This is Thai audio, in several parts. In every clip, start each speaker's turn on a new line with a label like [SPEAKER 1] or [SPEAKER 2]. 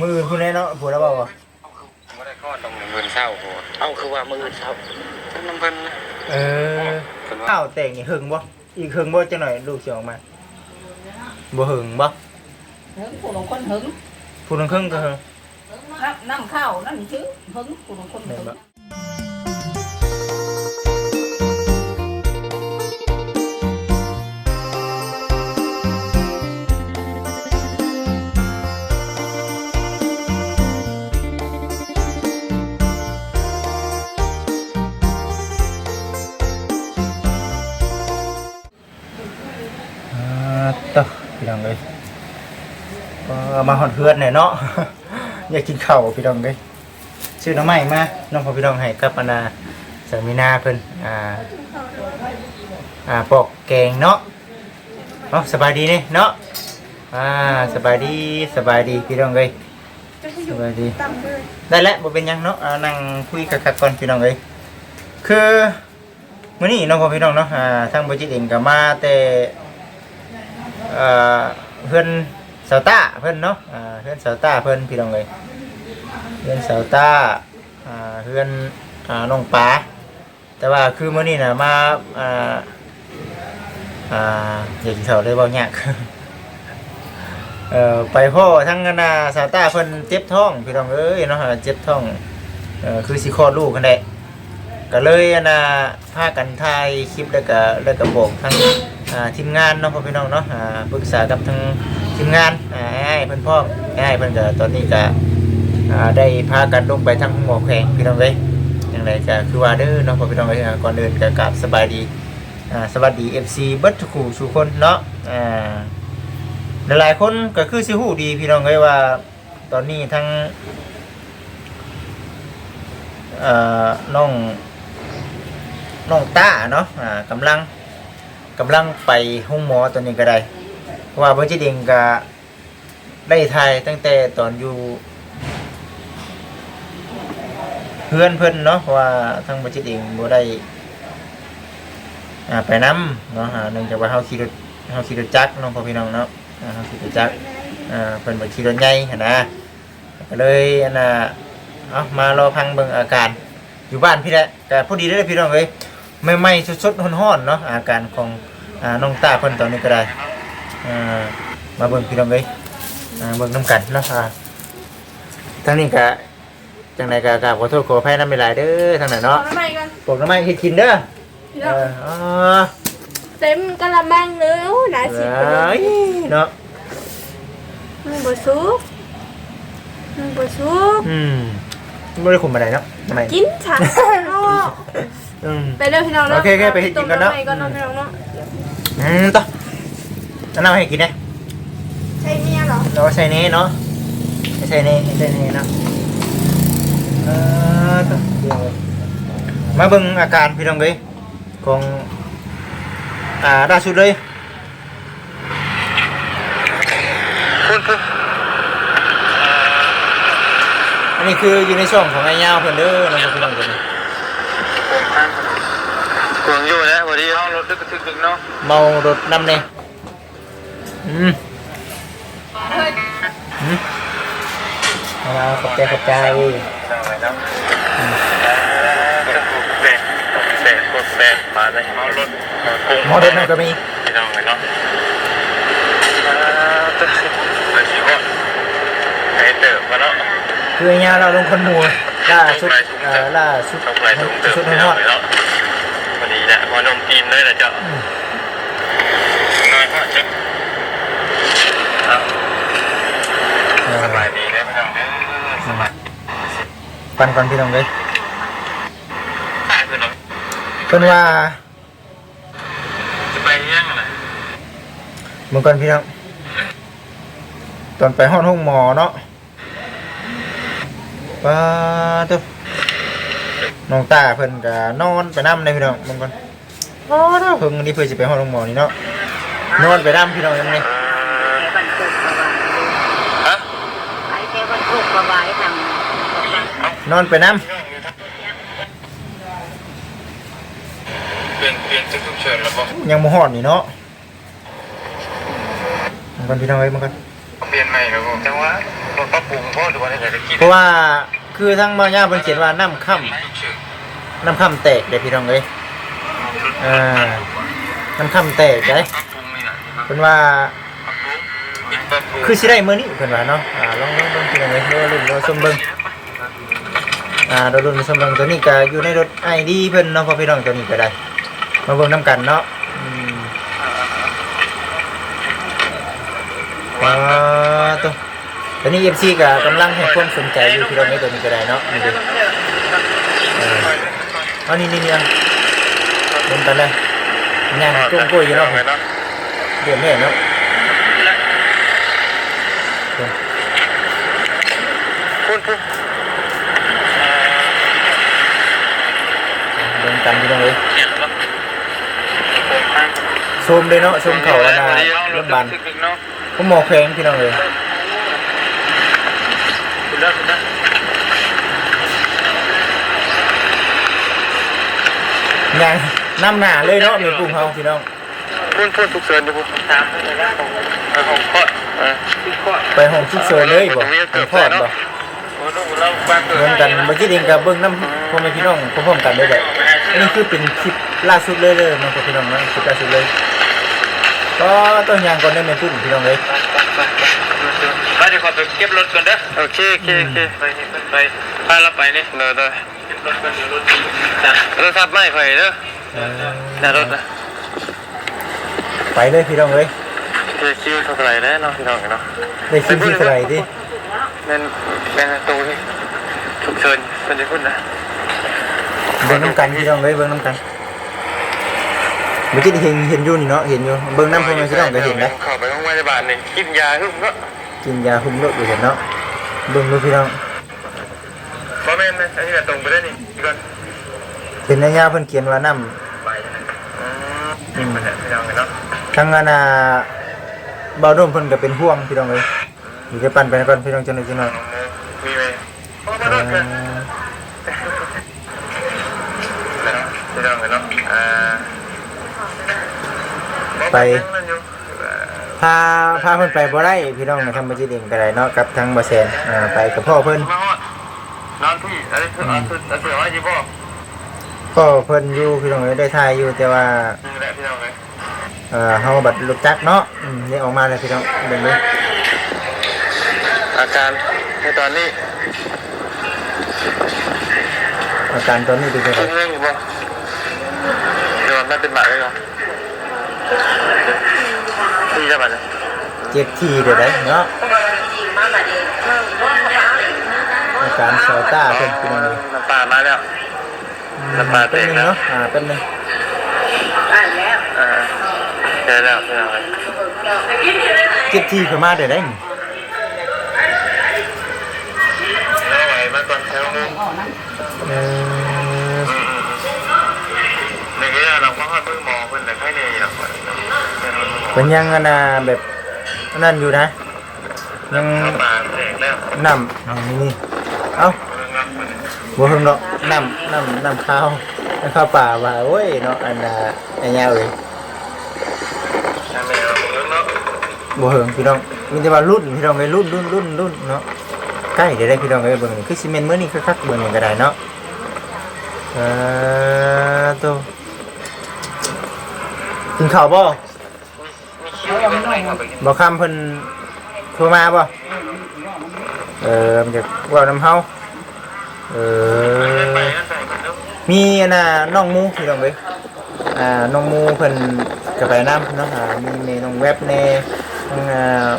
[SPEAKER 1] มือคุณแน่เนาะผัวแล้วบอกว่า
[SPEAKER 2] ไม่ได้คลอดต้องเงินเศร้าโหดเอ้าคือว่ามือเศร้าทั้งน้ำเพิ่นนะ
[SPEAKER 1] เออ
[SPEAKER 2] เพิ่นว่า
[SPEAKER 1] ข้าวแต่งนี่หึงบ่อีกหึงบ่จังหน่อยลูกสิออกมาบ่หึงบ่
[SPEAKER 3] หึงผู้ลงคนหึง
[SPEAKER 1] ผู้นึงครึ่งก็หึง
[SPEAKER 3] น้ำน้ำข้าวนั่นชื่อหึงผู้ลงคนหึง
[SPEAKER 1] น้องเลยมาหอดเพื่อนหน่อยเนาะ อยากกินข้าวพี่น้องเลยซื้อน้ำใหม่มาน้องพอพี่น้องให้กับอาณาสามีนาเพิ่นอ่าอ่าปอกแกงเนาะเนาะสบายดีเนี่ยเนาะอ่าสบายดีสบายดีพี่น้องเลยสบายดีได้แล้วบ่เป็นยังเนาะนั่งคุยกับก่อนพี่น้องเลยคือมื้อนี้น้องพอพี่น้องเนาะอ่าทางบ่จิตเองก็มาแต่ เพื่อนสาวต้าเพื่อนเนาะเพื่อนสาวต้าเพื่อนพี่น้องเลยเพื่อนสาวต้าเพื่อนน้องป๋าแต่ว่าคือเมื้อนี้น่ะมาอ่าอ่าอยากกินข้าวได้บ่ยากไปพ่อทั้งคณะสาวต้าเพิ่นเจ็บท้องพี่น้องเอ้ยเนาะเจ็บท้องอคือสิคลอดลูกกันแหละก็เลยอันน่ะพากันถ่ายคลิปแล้วก็แล้วก็บอกทั้ง ทีมงานเนาะพ่อพี่น้องเนาะปรึกษากับทางทีมงานให้เพิ่นพ่อให้เพิ่นก็ตอนนี้ก็ได้พากันลงไปทางหมอแขงพี่น้องเอ้ยอย่างไรก็คือว่าเด้อเนาะพ่อพี่น้องเอ้ยก่อนอื่นก็กราบสบายดีอ่าสวัสดี FC เบิดทุกคู่ทุคนเนาะหลายๆคนก็คือสิฮู้ดีพี่น้องเอ้ยว่าตอนนี้ทั้งน่อน้องน้องต้าเนาะกำลัง กำลังไปห้องหมอตัวนี้ก็ได้เพราะว่าบอร์จิตเองก็ได้ทายตั้งแต่ตอนอยู่ เพื่อนเพื่อนเนาะเพราะว่าทางบอร์จิตเองบ่ได้อ่าไปน้ำเนาะอ่าเนื่องจากว่าเฮาขี่รถเฮาขี่รถจักรเน้องพ่อพี่น้องเนาะอ่าเฮาขี่รถจักรอ่าเพิ่นบ่ขี่รถใหญ่หันนะก็เลยอันน่ะเอามารอพังเบิ่งอาการอยู่บ้านพี่แหละก็พอดีได้อพี่น้องเอ้ยไม่ไม่ๆสดๆร้อนๆเนาะอาการของ อ่าน้องตาเพิ่นตอนนี้ก็ได้อ่ามาเบิ่งพี่น้องเอ้ยอ่าเบิ่งน้ำกันเนาะอ่าทางนี้ก็จังไดก็กราบขอโทษขออภัยนำหลายๆเด้อทางนั้น
[SPEAKER 4] เอา
[SPEAKER 1] เนาะ
[SPEAKER 4] ทำไมกัน
[SPEAKER 1] ปลูกน้ำไม้ให้กินเด้อ
[SPEAKER 4] พี่
[SPEAKER 1] เอ
[SPEAKER 4] น้อง
[SPEAKER 1] ออ๋อ
[SPEAKER 4] เต็มกะละมังเลยโอ้หนาสิบ
[SPEAKER 1] เอ้ยเนาะ
[SPEAKER 4] มันบ่สุกมันบ่สุก
[SPEAKER 1] อืมบ่ได้คุมอะไรเนาะทำไม
[SPEAKER 4] กินฉะเนาะ
[SPEAKER 1] อืม
[SPEAKER 4] ไปเด้อพี่น้องเนาะ
[SPEAKER 1] โอเคโอเคไปเฮ็ดกินก่อนเนาะ
[SPEAKER 4] ต้มำใหม่ก่อนเนาะพี่น้องเนาะ
[SPEAKER 1] อืมต่อเอาน้ำให้กินเด้
[SPEAKER 4] ใช่เมียเหรอ
[SPEAKER 1] เราใส่นี้เนาะไม่ใส่นี้ไม่ใส่นี้เนาะเออต่อเดี๋ยวมาเบิ่งอาการพี่น้องเลยของอ่าล่าสุดเลย
[SPEAKER 2] พูดพูด
[SPEAKER 1] อันนี้คืออยู่ในช่องของไอ้ยาวเพิ่นเด้อน้องพี่น้องเพิ่น
[SPEAKER 2] ผมข้างก วงอยู่แล้วพอดีเอารถดึกดึกดึกเนาะ
[SPEAKER 1] เมารถนำเนี่ยอืมอืมเอาขอบใจขอบใจ
[SPEAKER 2] เอาไว้เนาะแบกแบกกดแบกมาเลยเอารถ
[SPEAKER 1] มอเดินนั่นก็มี
[SPEAKER 2] พี่น้องเลยเนาะอ่าตัวไปสิว่าให้เติบมาเนาะ
[SPEAKER 1] คืออ้ยาเราลงคนหมู่ล่าสุดล่าสุด
[SPEAKER 2] ต้องไปถุงเติบ
[SPEAKER 1] สุด
[SPEAKER 2] พี่
[SPEAKER 1] ฮ
[SPEAKER 2] น้อ
[SPEAKER 1] ด
[SPEAKER 2] เลยเนาะวันนี้เนี่ยมานเลยนะเจ้าน้อยฮอดจังครับสบายดีเลยพี่น้องเด้อสบาย
[SPEAKER 1] ปันก่อนพี่น้องเลย
[SPEAKER 2] ขายพี่น้อ
[SPEAKER 1] เพิ่นว่า
[SPEAKER 2] จะไปเลี้ยังไง
[SPEAKER 1] เมื่อก่อนพี่น้องตอนไปห้องห้องหมอเนาะป้าตัวน้องตาเพิ่นก็นอนไปน้ำเลยพี่น้องเมื่อก่อน โอ้เนาะเพิ่งอันนี้เพิ่นสิไปห้องห้องหมอนี่เนาะนอนไปน้ำพี่น้องยังไง
[SPEAKER 3] ไปบันทุกประวาย
[SPEAKER 2] ฮะ
[SPEAKER 3] ไปแค่บันทุกประวายทาง
[SPEAKER 1] นอนไปน้
[SPEAKER 2] เปลี่ยนเปลี่ยนทุกๆเชิญแล้วบอกำ
[SPEAKER 1] ยังโมหอดนี่เนาะเมื่อก่อนพี่น้องเอ้ยเมื่อก่อน
[SPEAKER 2] เปลี่ยนใหม่แล้วบอกจังหวะบ่ปรับปรุงพ่อหรือว่าอะไรจะคิด
[SPEAKER 1] เพราะว่าคือทั้งบ่ย่าเพิ่นเขียนว่าน้ำค่ำ
[SPEAKER 2] ไม่เชื่อ
[SPEAKER 1] น้ำค่ำแตกเด้พี่น้องเอ้ย อ่าน้ำค่ำแตกเด้
[SPEAKER 2] ปรับปรุงนี่นะ
[SPEAKER 1] เพิ่นว่า
[SPEAKER 2] ปรับปรุง
[SPEAKER 1] คือสิได้มื้อนี้เพิ่นว่าเนาะอ่าลองลองเบิ่งพี่น้องเอ้ยรอรุ่นรอชมเบิ่งอ่ารอรุ่นรอชมเบิ่งตัวนี้ก็อยู่ในรถ ID เพิ่นเนาะพ่อพี่น้องตัวนี้ก็ได้ มาเบิ่งนํกันเนาะอืมอ่าตัวตอนนี้ FC ก็กำลังให้ความสนใจอยู่พี่น้องเอ้ยตัวนี้ก็ได้เนาะนี่ดิเออเอานี่นี่นี่เอา เบิ่งกันเลยย่างกุ้งกล้วยอยู่เนาะ
[SPEAKER 2] เนาะ
[SPEAKER 1] เดือนแม่เนาะ
[SPEAKER 2] พูดพูด
[SPEAKER 1] เบิ่งกันพี่น้องเอ้ย
[SPEAKER 2] เสียงเนาะผมให้
[SPEAKER 1] ชมเลยเนาะชมเขาอันน่ะรถบัน
[SPEAKER 2] เนาะ
[SPEAKER 1] ผมหมอแขงพี่น้องเอ้ย
[SPEAKER 2] คุณได้คุณได้
[SPEAKER 1] ย่าง น้ำหน้าเลยเนาะแม่ปุ้งเฮาพี่น้อง
[SPEAKER 2] พูดพูดทุกเสือนอยู่พูดตามให้ได้ของของข้อเออที่ข้อ
[SPEAKER 1] ไปห้องฉุกเฉินเลยบ่ไปพอดบ่
[SPEAKER 2] โอ้ลูกเราบ้านเกิด
[SPEAKER 1] เหมือนกันเมื่อกี้เองก็เบิ่งน้ำพ่อแม่พี่น้องพร้อมๆกันเลยแหละอันนี้คือเป็นคลิปล่าสุดเลยเลยเนาะพ่อพี่น้องเนาะคลิปล่าสุดเลย ก็ต้องย่างก่อนได้แม่ปุ้งพี่น้องเอ้ย
[SPEAKER 2] ไปเดี๋ยวขอไปเก็บรถก่อนเด้อโอเคโอเคโอเคไปไปไปเราไปนี่เด้อเด้อเก็บรถก่อนเดี๋ยวรถจัดรถทับไม่ค่อยเด้อ
[SPEAKER 1] เออ
[SPEAKER 2] จัดรถนะ
[SPEAKER 1] ไปเลยพี่น้องเอ้ย
[SPEAKER 2] เดี๋ยวคิวเท่าไหร่แล้วเนาะพี่น้องเนาะ
[SPEAKER 1] ได้คิวที่เท่าไหร่ดิ
[SPEAKER 2] นั่นเป็นตัวที่ฉุกเฉินเป็นจะพูดนะ
[SPEAKER 1] เบิ่งน้ำกันพี่น้องเอ้ยเบิ่งน้ำกันเมื่อกี้เห็นเห็นอยู่นี่เนาะเห็นอยู่เบิ่งน้ำพ่อแม่พี่น้องก็เห็นนะ
[SPEAKER 2] เข้าไปห้องพยาบาลนี่กินยาฮึ่มก็
[SPEAKER 1] กินยาคุมโรคอยู่เห็นเนาะเบิ่งดูพี่น้อง
[SPEAKER 2] บ่แม่นนะอันนี้ก็ตรงไปได้นี่ก่อน
[SPEAKER 1] เห็นในยาเพิ่นเขียนว่าน้
[SPEAKER 2] ไปอืมกินไปแล้วพี่น้องเนาะำ
[SPEAKER 1] ทั้งอนน่ะเบาโดมเพิ่นก็เป็นห่วงพี่น้องเอ้ยอยู่จะปั่นไปก่อนพี่น้องจังหน่อยจังหน่อย
[SPEAKER 2] มีไหมพ่อมา
[SPEAKER 1] เอ่
[SPEAKER 2] ด้วยกัน
[SPEAKER 1] อ
[SPEAKER 2] พี่น้องเนาะอ่า
[SPEAKER 1] ไปพาพาเพิ่นไปบ่ได้พี่น้องนะทำบ่จิเองก็ได้เนาะกับทางบ่แซนอ่าไปกับพ่อเพิ่น
[SPEAKER 2] มาฮอดนอนที่อะไรคืออันสุดอันสุดว่าจีบ่
[SPEAKER 1] พ่ อเพิ่นอยู่พี่น้องเอ้ยได้ถ่ายอยู่แต่ว่า
[SPEAKER 2] นี่แหละพี่น้องเลย
[SPEAKER 1] เอ่อเฮาบัดรถจักรเนาะอืมนี่ออกมาเลยพี่น้องเบิ่งเลย
[SPEAKER 2] อาการในตอนนี้
[SPEAKER 1] อาการตอนนี้ดูจังได
[SPEAKER 2] เรื่องอยู่บ่เดี๋ยวมันเป็นบาดเลยเหรอที่จะบาดเลย
[SPEAKER 1] เจ็บที่เด้อได้เนาะอาการสายตาเพิ่นพี่น้องเอ้ย
[SPEAKER 2] น้ำปลามาแล้ว น้ำตาแต
[SPEAKER 1] เป็น
[SPEAKER 2] ก
[SPEAKER 1] นึง
[SPEAKER 2] แล้ว
[SPEAKER 1] เนาะอ่าเป็นนึง
[SPEAKER 2] อ่าเจอแล้วพี่น้องเลย
[SPEAKER 1] เจ็บที่เข้ามาได้ได้นี่
[SPEAKER 2] แล้วไหวมาก่อนแถวนึง
[SPEAKER 3] อ๋อนั่น
[SPEAKER 1] เออ
[SPEAKER 2] ในกี้เราก็ให้เพิ่งมองเพิ่นแต่ให้เนี่ยอยากไป
[SPEAKER 1] เป็นยังอันน่ะแบบอันนั่นอยู่นะยัง
[SPEAKER 2] น้ำปลาแตกแล้ว
[SPEAKER 1] น้ำเอา นี่นี่เอ้า
[SPEAKER 2] เรื่องน้ำมัน
[SPEAKER 1] บัวเพิ่งเนาะน้ำน้ำน้ำข้าวน้ำข้าวป่าว่าโอ้ยเนาะอันน่ะไอ้ยาเอ้ย
[SPEAKER 2] น้ำแมวเรื่องเนาะ
[SPEAKER 1] บัวเฮิงพี่น้องมีแต่ว่ารุ่นพี่น้องเลยรุ่นรุ่นรุ่นรุ่นเนาะใกล้เดี๋ยวได้พี่น้องเลยเบิ่งนี่คือซีเมนต์มื้อนี้คักๆเบิ่งนี่ก็ได้เนาะเออตัวกินข้าวบ่
[SPEAKER 2] มีคิวอยู่ไหนครับไปกิน
[SPEAKER 1] บ่คำเพิ่นโทรมาบ่เออมันจะเว่าน้ำเฮา เออ มีอันน่ะน้องมูพี่น้องเว้ยอ่าน้องมูเพิ่นก็ไปน้ำเนาะอ่ามีเมน้องแวบเนน้องอ่า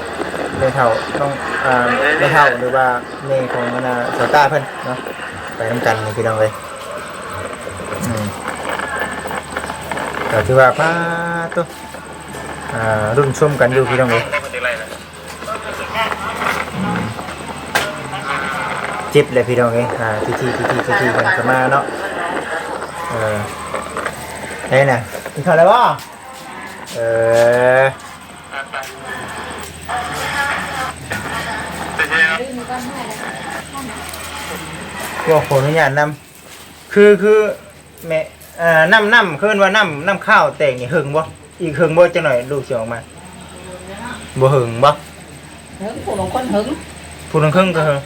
[SPEAKER 1] เมเท่าน้องอ่าเมเท่าหรือว่าเมของอันน่ะสาวต้าเพิ่นเนาะไปน้ำกันนี่พี่น้องเว้ยอืมก็ถือว่าป้าตุ๊อ่ารุ่นชมกันอยู่พี่น้องเว้ย จ็บเลยพี่น้องเอ้ยอ่าทีทีทีทีทีทีกันมาเนาะเออเฮ้ยน่ะกินข้าวแล้วบ่เออ
[SPEAKER 2] ไปไปเที่ยว
[SPEAKER 1] ก็ขออนุญาตนำคือคือแม่อ่าน้ำน้ำเคินว่าน้ำน้ำข้าวแตกนี่หึงบ่อีกหึงบ่จังหน่อยลูกสิออกมาบ่หึงบ่
[SPEAKER 3] หึงผู้ลงคนหึง
[SPEAKER 1] ผู้นึงครึ่งก็คือ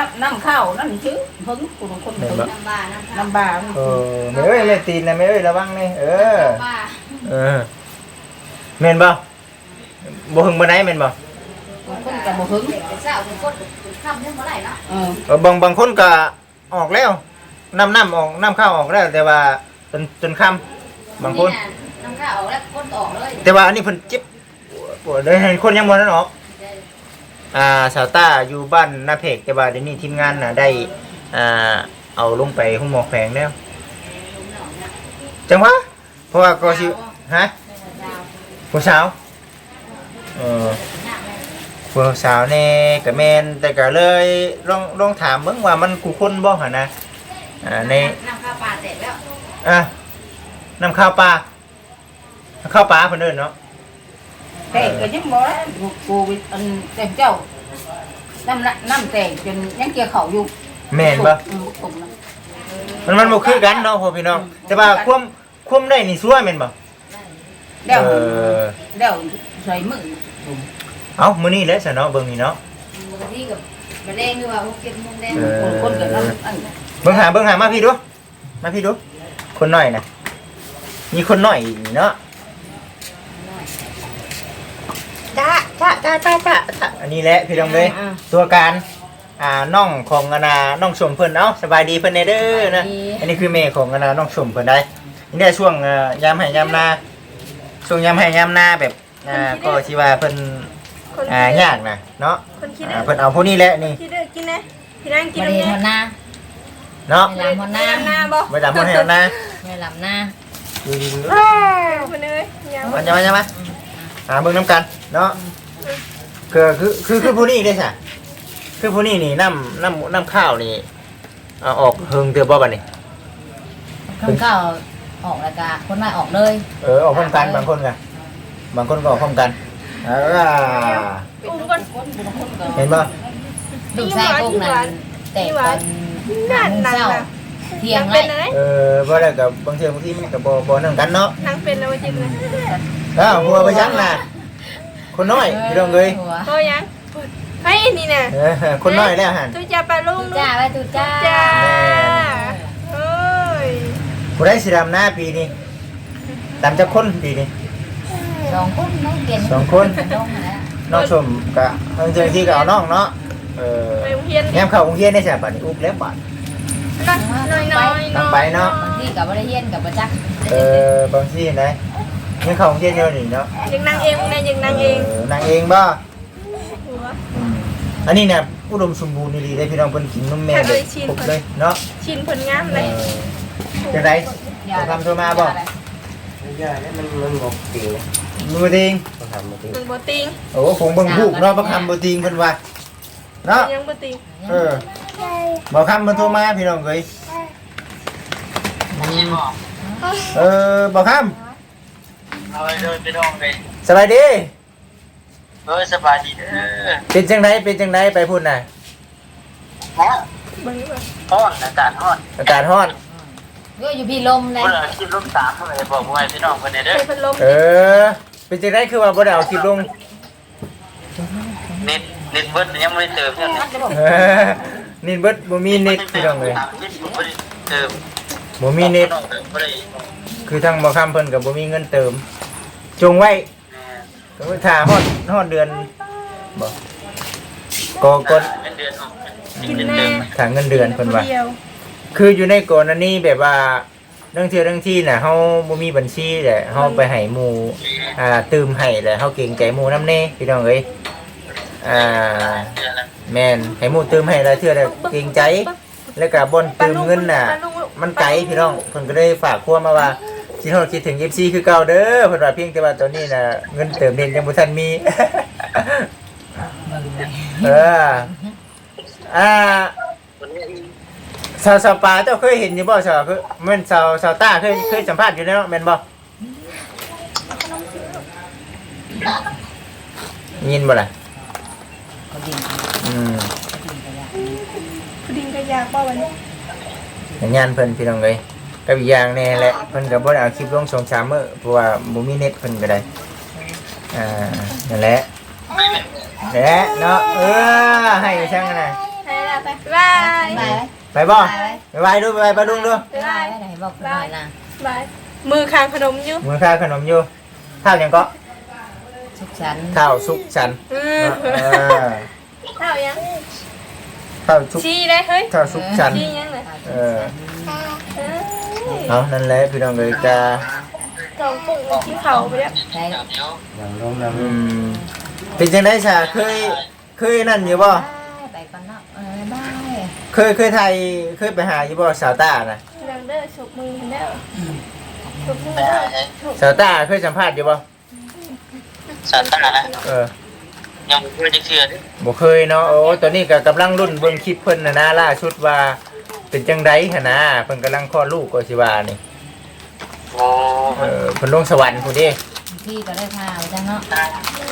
[SPEAKER 3] น้ำน้ำข้าวนั่นชื่อเพิ่งกูเป็นคนเพิ่ง
[SPEAKER 4] น้ำบาน้ำ
[SPEAKER 3] น้ำบา
[SPEAKER 1] เออแม่เอ้ยแม่ตีนนะแม่เอ้ยระวังนี่เออ
[SPEAKER 4] บา
[SPEAKER 1] เออแม่นบ่บ่หึงบ่ไหนแม่นบ่
[SPEAKER 3] คนกับบ่เพิ่ง
[SPEAKER 4] เจ้าเป็นคนทำเรื่องเมื่อไหร่เนาะ
[SPEAKER 3] เออ
[SPEAKER 1] เออบางบางคนก็ออกแล้วน้ำน้ำออกน้ำข้าวออกแล้ว แต่ว่าจนจนค่ำบางคน
[SPEAKER 4] น้ำข้าวออกแล้วก้นออกเลย
[SPEAKER 1] แต่ว่าอันนี้เพิ่นเจ็บปวดเลยให้คนยังบ่นั้นออก อ่าสาวต้าอยู่บ้านนาเพกแต่ว่าเดี๋ยวนี้ทีมงานน่ะได้อ่าเอาลงไปห้องหมอแขวงแล้วจังหวะเพราะว่าก็สิฮะผู้สาวเออผู้สาวแน่ก็แม่นแต่ก็เลยลองลองถามเบิ่งว่ามันกูคนบ่หั่นนะอ่าใน
[SPEAKER 4] น้ำข้าวปลาเสร็จแล้ว
[SPEAKER 1] อะน้ำข้าวปลาข้าวปลาเพิ่นเอิ้นเนาะ
[SPEAKER 3] แต่ก็ยังบ่ได้กูอันแต่เจ้าน้ำน้ำแต่จนยังเกี่ยวเขาอยู่
[SPEAKER 1] แม่นบ่
[SPEAKER 3] อืมกลมนะ
[SPEAKER 1] มันมันบ่คือกันเนาะพ่อพี่น้อง แต่ว่าความความได้นี่ซัวแม่นบ่
[SPEAKER 3] แล้ว
[SPEAKER 1] เออ
[SPEAKER 3] แล้วใส่มือ
[SPEAKER 1] เอ้ามื้อนี้แหละซะเนาะเบิ่งนี่เนาะ
[SPEAKER 4] บางทีกับมะเร็งหรือว่าพวกเก็บมุมแดง
[SPEAKER 1] เออ
[SPEAKER 3] คนกับน้ำอัน
[SPEAKER 1] เบิ่งหาเบิ่งหามาพี่ดู มาพี่ดู คนน้อยน่ะมีคนน้อยอีกนี่เนาะ จ้าจ้าจ้าจ้าจ้าจ้าอันนี้แหละพี่น้องเอ้ยตัวการอ่าน้องของอนาน้องชมเพิ่นเอ้าสบายดีเพิ่นแน่เด้อนะอันนี้คือแม่ของอนาน้องชมเพิ่นได้นี่ได้ช่วงเอ่อยามให้ยามนาช่วงยามให้ยามนาแบบอ่าก็สิว่าเพิ่น
[SPEAKER 4] คน
[SPEAKER 1] อ่ายากนะเนาะ
[SPEAKER 4] คนคิด
[SPEAKER 1] อ่าเพิ่นเอาพวกนี้แหละนี่
[SPEAKER 4] คิดเด้อกินนะพี่นั่งกิน
[SPEAKER 5] มา
[SPEAKER 4] น้ำ
[SPEAKER 5] เรียน
[SPEAKER 4] แน่
[SPEAKER 5] หัวหน้า
[SPEAKER 1] เนาะ
[SPEAKER 5] ไม่ลำหัวหน้า
[SPEAKER 4] หน้าบ่
[SPEAKER 1] ไว้ตามคนให้เอานะ
[SPEAKER 5] ไม่ลำหน้า
[SPEAKER 1] ดูดูดู
[SPEAKER 4] คนเอ้ยยัง
[SPEAKER 1] มันจะมาจะมาหาเบิ่งน้ำกันเนาะ คือคือคือคือผู้นี้ได้ซะคือผู้นี้นี่น้ำน้ำน้ำข้าวนี่เอาออกเฮิงเตือบ่บัดนี้
[SPEAKER 5] คนเก่าออกแล้วก็คนใหม่ออกเลย
[SPEAKER 1] เออออกพร้อมกันบางคนกันบางคนก็ออกพร้อมกันอ่า
[SPEAKER 4] อุ้มก่อน
[SPEAKER 3] คนกับคนกับ
[SPEAKER 1] เห็นบ่
[SPEAKER 5] ดูใส่พวกนั้นแต่ตอนหาโมงเช้าเที่ย
[SPEAKER 4] นางง
[SPEAKER 5] ไร
[SPEAKER 4] เป็นอะไร
[SPEAKER 1] เออบ่ได้กับบางเทื่อบางทีมันก็บ่บ่นั่นกันเนาะ
[SPEAKER 4] นางเป็นแล้วจริงเลย
[SPEAKER 1] อ้าวหัวไปยักน่ะ คนน้อยพี่น้องเอ้ย
[SPEAKER 5] หัว
[SPEAKER 4] โอ้ยังเฮ้ยนี่น่ะ
[SPEAKER 1] เออคนน้อยแล้วหั่น
[SPEAKER 4] ตุจ่าปลาลุง
[SPEAKER 5] จ้าไปตุจ้า
[SPEAKER 4] จ้าเอ้ย
[SPEAKER 1] ผู้ได้สิดำหน้าปีนี้ดำจักคนปีนี้
[SPEAKER 5] สองคนน้องเปลี่ยน
[SPEAKER 1] สองคน
[SPEAKER 5] ลงแล้ว
[SPEAKER 1] น้องชมกะเฮงเจอที่ก็เอาน้องเนาะเออ
[SPEAKER 4] ไปโรงเรียน
[SPEAKER 1] แง้มเข้าโรงเรียนได้ใช่บัดนี้อุบแล้วบัด
[SPEAKER 4] น้อยน้อย
[SPEAKER 1] ต้องไปเนาะ
[SPEAKER 5] บางที่กับบริเฮียนกับประจักษ์
[SPEAKER 1] เออบางที่ไห นยังเข้าโรงเรียนอยู่นี่เนาะ
[SPEAKER 4] ยังนางเองนะยังนางเอง
[SPEAKER 1] นางเองบ่
[SPEAKER 4] หัว
[SPEAKER 1] อืมอันนี้เนี่ยอุดมสมบูรณ์ดีๆได้พี่น้องเพิ่นกินนมแม่
[SPEAKER 4] ถ้า
[SPEAKER 1] เด็
[SPEAKER 4] เอ่
[SPEAKER 1] ก
[SPEAKER 4] ยชิน
[SPEAKER 1] ครบเลยเนาะ
[SPEAKER 4] ชินผลงาม
[SPEAKER 1] เอ
[SPEAKER 4] เลย
[SPEAKER 1] อจังได๋ทำโทรมาบ่
[SPEAKER 2] ยาเนี่ยมันมันงกติว
[SPEAKER 1] มือติง
[SPEAKER 2] ต้องทำมาติว
[SPEAKER 4] มันบ่ติง
[SPEAKER 1] โอ้คงเบิ่งฮูกเนาะบ่คำบ่ติงเพิ่นว่าเนาะ
[SPEAKER 4] ยังบ่ติง
[SPEAKER 1] เออบอกคำมันโทรมาพี่น้องเอ้ยเออบอกค
[SPEAKER 2] เอาไปเดินไปน้องเลยำ
[SPEAKER 1] สบายดี
[SPEAKER 2] เออสบายดีเด้อ
[SPEAKER 1] เป็นจังไดเป็นจังไดไปพูดน่ะ
[SPEAKER 2] ฮ้อน
[SPEAKER 4] เบิ่งบ่
[SPEAKER 2] ฮ้อนอากาศฮ้อน
[SPEAKER 1] อากาศร้อน
[SPEAKER 5] ก็อยู่พี่ลมเลย
[SPEAKER 2] เมื่อคิดร่มสามเมื่อไหร่บอกว่าพี่น้องคนไหนเด้อ
[SPEAKER 4] ใส่พัดลม
[SPEAKER 1] เออ เป็นจังไดคือว่าบ่ได้เอาคลิปลง
[SPEAKER 2] เน็ตเน็ตเบิร์ดยังไม่ได้เติมเนี่ย
[SPEAKER 1] เออนี่เบิดบ่มีเน็ตพี่น้องเอ้ย
[SPEAKER 2] ไม่ได้เติม
[SPEAKER 1] บ่มีเน็ต
[SPEAKER 2] ไม่ได้
[SPEAKER 1] คือทางบ่คำเพิ่นก็บ่มีเงินเติม จงไว้ก็ถ้าฮอดฮอดเดือนบ่ก็ก็
[SPEAKER 2] เงินเดือนออก
[SPEAKER 4] กิน
[SPEAKER 2] เงิน
[SPEAKER 4] แน่
[SPEAKER 2] เดือน
[SPEAKER 1] ถ้าเงินเดือนเพิ่นว่า
[SPEAKER 4] เดียว
[SPEAKER 1] คืออยู่ในกรณีแบบว่าเรื่องเที่ยวเรื่องที่น่ะเฮาบ่มีบัญชีแหละเฮาไปให้หมู่อ่าตืมให้แหละเฮาเก่งใจหมู่นำแน่พี่น้องเอ้ยอ่า
[SPEAKER 2] เดือนละ
[SPEAKER 1] แม่นให้หมู่ตืมให้แล้วเทื่อแล้วเก่งใจ แล้วก็บ่อนตืมเงินน่ะมันไกลพี่น้องเพิ่นก็ได้ฝากความมาว่า คิดฮอดคิดถึง FC คือเก่าเด้อเพิ่นว่าเพียงแต่ว่าตอนนี้น่ะเงินเติมเด่นยังบ่ทันมี เออ อ่าสาวสาวปลาเจ้าเคยเห็นอยู่บ่สาวคือแม่นสาวสาวต้าเคยเคยสัมภาษณ์อยู่แล้วเนาะแม่นบ่ยินบ่ล่ะอืม
[SPEAKER 4] พุดดิ้งก็ยากบ่วันนี้
[SPEAKER 1] สัญญาณเพิ่นพี่น้องเอ้ย กับอีกอย่างแน่แหละเพิ่นก็บ่ได้เอาคลิปลง2 3มื้อเพราะว่าบ่มีเน็ตเพิ่นก็ได้อ่านั่นแหละแหละเนาะเออให้ไปช่างกันหน่อย
[SPEAKER 4] ให้ละไปบาย
[SPEAKER 5] ไป
[SPEAKER 1] ไปบ่ไปไปดูไปไปปลาดุงดู
[SPEAKER 5] ไปไปไหนบอกหน่อยนะ
[SPEAKER 4] บายมือคางขนมอยู่
[SPEAKER 1] มือข้าวขนมอยู่ข้าวยังก็
[SPEAKER 5] สุขสันต์
[SPEAKER 1] ข้าวสุกชัน
[SPEAKER 4] อืม
[SPEAKER 1] เออ
[SPEAKER 4] เท่ายัง
[SPEAKER 1] ข้าวสุก
[SPEAKER 4] ชี้ได้เฮ้ย
[SPEAKER 1] ข้าวสุกชัน
[SPEAKER 4] ชี้ยังเลย
[SPEAKER 1] เออ
[SPEAKER 4] เอ้ย
[SPEAKER 1] เอานั่นแหละพี่น้องเลยกา
[SPEAKER 4] สองปุ่งกินเขาไปแล้ว
[SPEAKER 5] ใช่
[SPEAKER 1] อืมเป็นจังได้ซะเคยเคยนั่นอยู่บ่
[SPEAKER 5] ไปก่อนเนาะเออได้
[SPEAKER 1] เคยเคยไทยเคยไปหาอยู่บ่สาวต้าน่ะ
[SPEAKER 4] นังเด้อฉกมือเด้อฉกมือเด้อฉก
[SPEAKER 1] สาวต้าเคยสัมภาษณ์อยู่บ่
[SPEAKER 2] สัตว์ตา
[SPEAKER 1] เออ
[SPEAKER 2] ยังไม่เคยจะเชื่อดิ
[SPEAKER 1] บ่เคยเนาะโอ้ตอนนี้ก็กำลังรุ่นเบิ่งคลิปเพิ่นน่ะนะล่าสุดว่า เป็นจังได๋หั่นนะเพิ่นกำลังคลอดลูกก็สิว่านี่
[SPEAKER 2] โอ้
[SPEAKER 1] เออเพิ่นลงสวรรค์พุ่นเด้
[SPEAKER 5] พี่ก็ได้พาไปจังเนาะ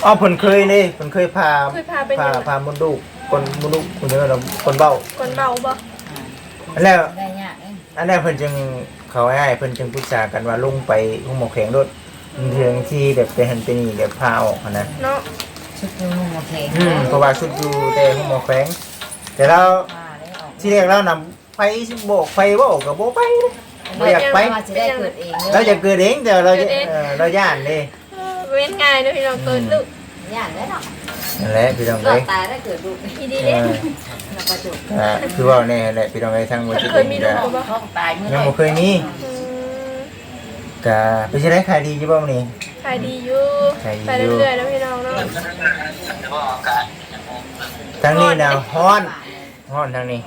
[SPEAKER 1] อ๋อเพิ่นเคยนี่เพิ่นเคยพา
[SPEAKER 4] เคยพาไป
[SPEAKER 1] พา
[SPEAKER 4] ยัง
[SPEAKER 1] พามดลูกคนมดลูกคนเดียวเราคนเบ้า
[SPEAKER 4] คนเบาบ่
[SPEAKER 1] อันแล้ว
[SPEAKER 5] ได้ยากเอง
[SPEAKER 1] อันแล้วเพิ่นจึงเขาให้เพิ่นจึงปรึกษากันว่าลงไปห้องหมอแข็งรถเรื่องที่แบบไปหันไปนี่แบบพาออกหั้นนะ
[SPEAKER 4] เนาะ
[SPEAKER 5] ชุดยูนุ่งโอเค
[SPEAKER 1] อืมเพราะว่าชุดอยู่แต่ห้องหมอแข็งแต่เรา
[SPEAKER 5] พาได้ออก
[SPEAKER 1] ที่แรกเรานำ ไปโบกไปโบกกับโบไปเลยบ่อยากไป
[SPEAKER 5] ว่าจะได้เกิดเอง
[SPEAKER 1] เราจะเกิดเองแต่เราจะเออเราย่านเด้
[SPEAKER 4] เออเว้นง่ายเด้อพี่น้องเกิดลูก
[SPEAKER 5] ย่านได้เนาะ
[SPEAKER 1] นั่นแหละพี่น้อง
[SPEAKER 5] รอ
[SPEAKER 1] เอ้
[SPEAKER 5] ด
[SPEAKER 1] ย
[SPEAKER 5] ตายได้เกิดลูก
[SPEAKER 4] อีดี
[SPEAKER 1] เอ
[SPEAKER 4] เด้
[SPEAKER 1] อ
[SPEAKER 5] แล้วก็จุก
[SPEAKER 1] อ่าคือว่าแน่แหละพี่น้องเอ้ยทั้งหมดที่
[SPEAKER 4] เคยมีลูกบ่
[SPEAKER 3] ท้องตายเมื่อ
[SPEAKER 1] ยัง
[SPEAKER 3] ไห
[SPEAKER 1] บ่
[SPEAKER 3] ร่
[SPEAKER 1] เคยมี
[SPEAKER 4] อืม
[SPEAKER 1] กะไปสิได้ขายดีอยู่บ่มื้อนี้
[SPEAKER 4] ขายดีอยู่
[SPEAKER 1] ขายดี
[SPEAKER 4] ไป
[SPEAKER 1] อยู่
[SPEAKER 4] เรื่อยๆแล้วพี่น้องเนาะ
[SPEAKER 2] แต่ว่าอากาศ
[SPEAKER 1] ทางนี้นะฮ้อน ฮ้อนทางนี้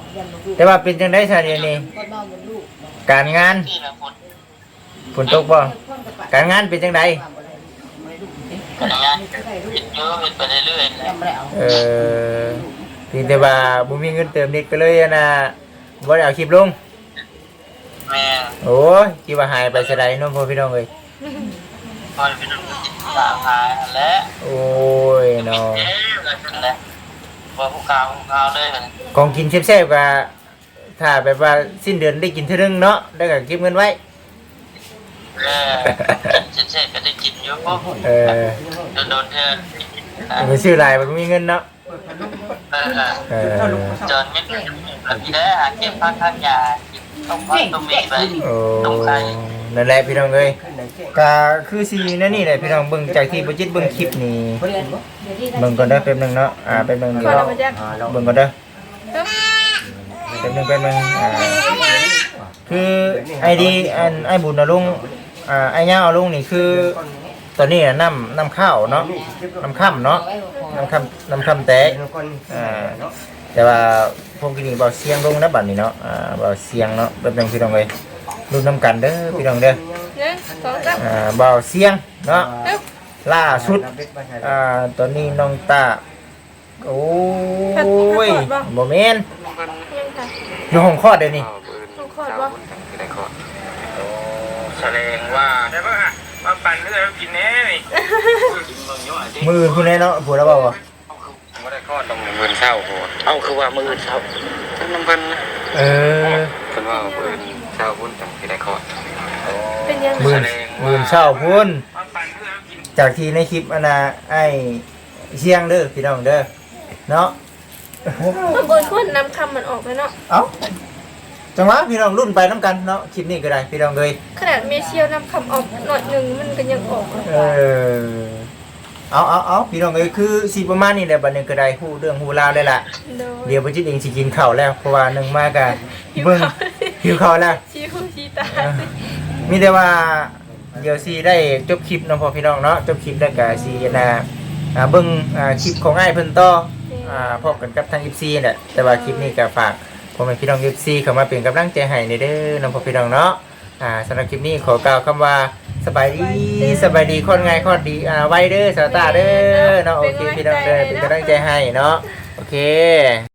[SPEAKER 1] แต่ว่าเป็นจังได๋ซะเดี๋ยวนี้
[SPEAKER 5] คนเมาบนลูก
[SPEAKER 1] การงาน
[SPEAKER 2] ที่ละคน
[SPEAKER 1] ฝนตกบ่การงานเป็นจังได
[SPEAKER 2] กันงานคิดเยอะไปเรื่อยๆ
[SPEAKER 3] ยังไม่ได้เอา
[SPEAKER 1] เออเพียงแต่ว่าบ่มีเงินเติมเน็ตก็เลยอะนะบ่ได้เอาคลิปลง
[SPEAKER 2] แม่
[SPEAKER 1] โอ้ยคิดว่าหายไปซะใดเนาะพ่อพี่น้องเอ้ย
[SPEAKER 2] พอเป็นสาหายและ
[SPEAKER 1] โอ้ยเนาะ
[SPEAKER 2] เอ๊ะอะไร ว่าผู้ข่าวผู้ข่าวเลยมัน
[SPEAKER 1] ของกินแซ่บๆก็ถ้าแบบว่าสิ้นเดือนได้กินเท่านึงเนาะแล้วก็เก็บเงินไว้
[SPEAKER 2] เออเช่นๆก็ได้กินอยู่
[SPEAKER 1] เออ
[SPEAKER 2] โดนๆเธอ
[SPEAKER 1] ไปซื้อหลายมันก็มีเงินเนาะ
[SPEAKER 2] เออ
[SPEAKER 1] เออ
[SPEAKER 2] จนไม่แบบนี้ได้หาเก็บพักทานยา ต้องพักต้องมีไป
[SPEAKER 1] โอ้นั่นแหละพี่น้องเอ้ยก็คือสินั่นนี่แหละพี่น้องเบิ่งจากที่บ่จิตเบิ่งคลิปนี่
[SPEAKER 3] เรียนบ่
[SPEAKER 1] เบิ่งก่อนเด้อแป๊บหนึงเนาะอ่าแป๊บหนึง
[SPEAKER 4] ก่
[SPEAKER 1] เดี๋
[SPEAKER 4] อน
[SPEAKER 1] ยว
[SPEAKER 4] เรามาแจ้ง
[SPEAKER 1] เบิ่งก่อนเด้อ
[SPEAKER 4] เนาะ
[SPEAKER 1] แป๊บหนึงแป๊บหนึงอ่าคือไอดีอันไอบุญนะลุงอ่าไอเงาเอาลุงนี่คือตอนนี้น่ะน้ำน้ำข้าวเนาะน้ำค่ำเนาะน้ำค่ำน้ำค่ำแตกอ่าแต่ว่า พวกนี้เบาเสียงลงนะบัดนี้เนาะอ่าเบาเสียงเนาะแป๊บหนึงพี่น้องเอ้ยรุ่นน้ำกันเด้อพี่น้องเด้อ
[SPEAKER 4] หนึ่งสองสาม
[SPEAKER 1] อ่าเบาเสียงเนาะ
[SPEAKER 4] เร็ว
[SPEAKER 1] ล่าสุดอ่าตอนนี้น้องตาโอ้ยบ่แม่น
[SPEAKER 4] ยังค่ะ
[SPEAKER 1] อยู่ห้องคลอดเดี๋ยวนี้
[SPEAKER 4] ต้องคลอดบ่
[SPEAKER 2] แสดงว่าได้ป่ะมาปั่นเพื่อกินแน่นี่
[SPEAKER 1] มืออื่นคุณแน่เนาะผัวเราเปล่าวะ
[SPEAKER 2] ไม่ได้ข้อต้องเงินเช่าโหเอาคือว่ามือเช่าทั้งน้ำเพิ่น
[SPEAKER 1] เออ
[SPEAKER 2] เพิ่นว่ามือเช่าหุ้นจังที่ได้ข้อ
[SPEAKER 4] เป็นยัง
[SPEAKER 1] หมื่นหมื่นเช่าพุ่น
[SPEAKER 2] มาปั่นเพื่อกิน
[SPEAKER 1] จากที่ในคลิปอันน่ะไอ้เชียงเด้อพี่น้องเด้อเนาะ
[SPEAKER 4] มันเบิดคนนำคำมันออกไปเนาะ
[SPEAKER 1] เอ้าจังหวะพี่น้องรุ่นไปน้ำกันเนาะคลิปนี้ก็ได้พี่น้องเลย
[SPEAKER 4] ขนาดเมเชียวนำคำออกหน่อยหนึ่งมันก็ยังออกเลย
[SPEAKER 1] เออ เอาเอาเอาพี่น้องเอ้ยคือสีประมาณนี้แหละบัดนึงก็ได้ฮู้เรื่องฮู้ราวได้ละ
[SPEAKER 4] โดย
[SPEAKER 1] เดี๋ยวพ่อจิตเองสิกินข้าวแล้วเพราะว่าหนึ่งมากะเบิ่งหิวข้าวแล้ว
[SPEAKER 4] ชี้หูชี้ตา
[SPEAKER 1] เออมีแต่ว่าเดี๋ยวสิได้จบคลิปเนาะพ่อพี่น้องเนาะจบคลิปแล้วก็สินะอ่าเบิ่งอ่าคลิปของอ้ายเพิ่นต่ออ่าพบกันกับทาง FC แหละแต่ว่าคลิปนี้ก็ฝากพ่อแม่พี่น้อง FC เข้ามาเป็นกำลังใจให้ในเด้อเน้องพ่อพี่น้องเนาะอ่าสำหรับคลิปนี้ขอกล่าวคำว่า สบายดีสบายดีคนง่ายคนดีอ่าไว้เด้อสาวตาเด้อเนาะโอเคพี่น้องเด้อเป็นกำลังใจให้เนาะโอเค